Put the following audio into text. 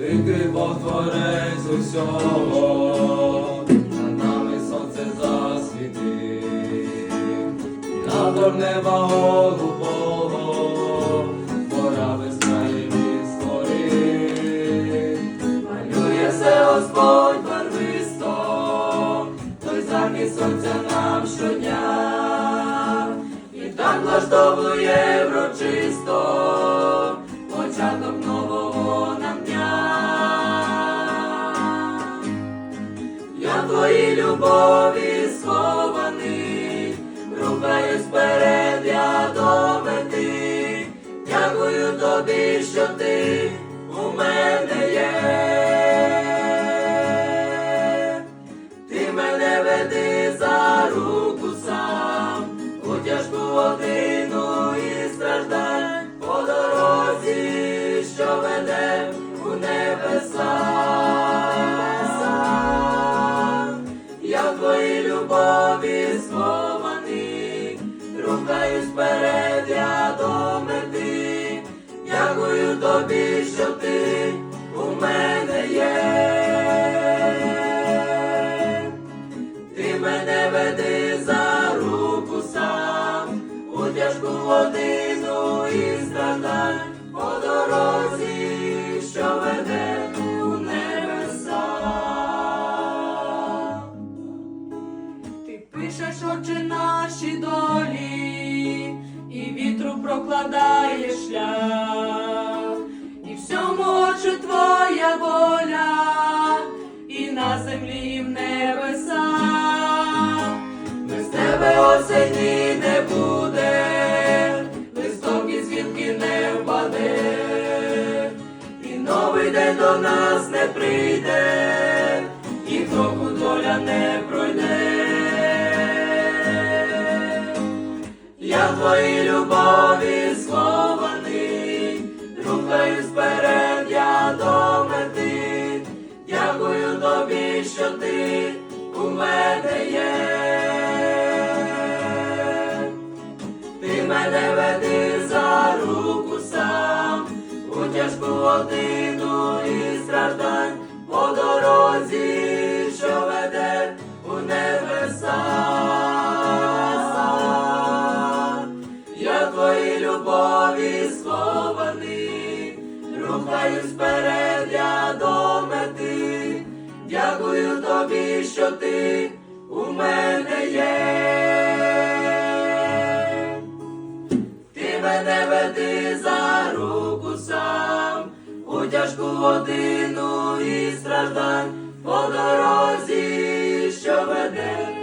великий Бог творець усього, над нами сонце засвітив, надор неба голубого, моря безкраєві створив, малює все Господь барвисто, той захід сонця нам щодня, і так влаштовує врочисто, початок нового любові схований, рухаюсь вперед, я до мети. Дякую тобі, що ти у мене є. Ти мене веди за руку сам, у тяжку годину і страждань по дорозі, що веде твоїй любові схований, рухаюсь вперед, я до мети. Дякую тобі, що ти у мене є. Ти мене веди за руку сам, у тяжку годину Ти пишеш очі наші долі, і вітру прокладаєш шлях, і всьому очі твоя воля, і на землі, і в небесах. Без тебе осені не буде, листок із гілки не впаде, і новий день до нас не прийде, і кроку доля не пройде. Твоїй любові схований, рухаюсь вперед, я до мети. Дякую тобі, що ти у мене є. Ти мене веди за руку сам, у тяжку годину і страждань рухаюсь вперед, я. Дякую тобі, що ти у мене є. Ти мене веди за руку сам, у тяжку годину і страждань по дорозі, що веде